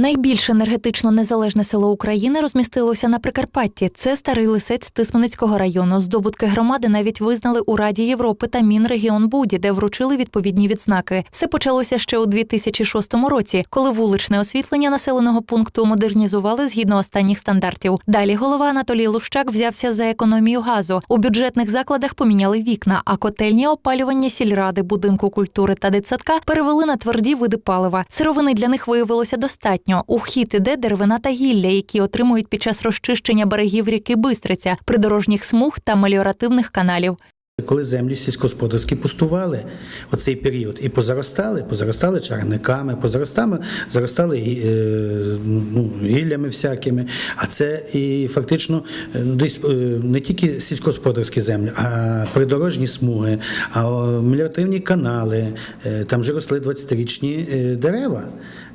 Найбільш енергетично незалежне село України розмістилося на Прикарпатті. Це старий лисець Тисменицького району. Здобутки громади навіть визнали у Раді Європи та Мінрегіонбуді, де вручили відповідні відзнаки. Все почалося ще у 2006 році, коли вуличне освітлення населеного пункту модернізували згідно останніх стандартів. Далі голова Анатолій Лущак взявся за економію газу. У бюджетних закладах поміняли вікна, а котельні опалювання сільради, будинку культури та дитсадка перевели на тверді види палива. Сировини для них виявилося достатньо. У хід іде деревина та гілля, які отримують під час розчищення берегів ріки Бистриця, придорожніх смуг та меліоративних каналів. Коли землі сільськогосподарські пустували оцей період і позаростали, позаростали чарниками, позаростали заростали е, ну, гіллями всякими. А це і фактично е, десь е, не тільки сільськогосподарські землі, а придорожні смуги, а меліоративні канали. Там же росли 20-річні е, дерева.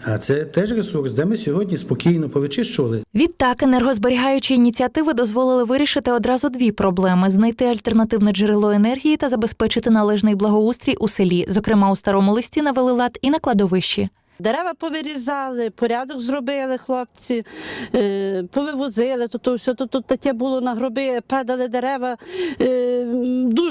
А це теж ресурс, де ми сьогодні спокійно повичищували Відтак, енергозберігаючі ініціативи дозволили вирішити одразу дві проблеми: знайти альтернативне джерело енергії та забезпечити належний благоустрій у селі. Зокрема, у старому листі навели лад і на кладовищі. Дерева повирізали, порядок зробили хлопці, е, повивозили, то, все то, то таке було на гроби, падали дерева.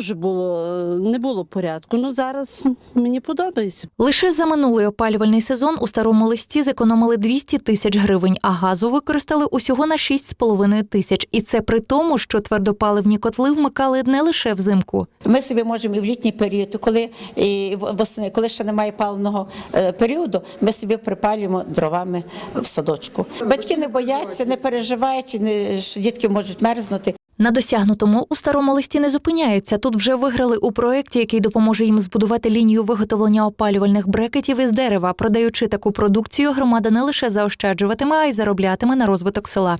Е, дуже було, не було порядку. Ну зараз мені подобається. Лише за минулий опалювальний сезон у старому листі зекономили 200 тисяч гривень, а газу використали усього на 6,5 тисяч. І це при тому, що твердопаливні котли вмикали не лише взимку. Ми собі можемо і в літній період, коли і восени, коли ще немає паливного е, періоду, ми собі припалюємо дровами в садочку. Батьки не бояться, не переживають, не- що дітки можуть мерзнути. На досягнутому у старому листі не зупиняються. Тут вже виграли у проєкті, який допоможе їм збудувати лінію виготовлення опалювальних брекетів із дерева. Продаючи таку продукцію, громада не лише заощаджуватиме, а й зароблятиме на розвиток села.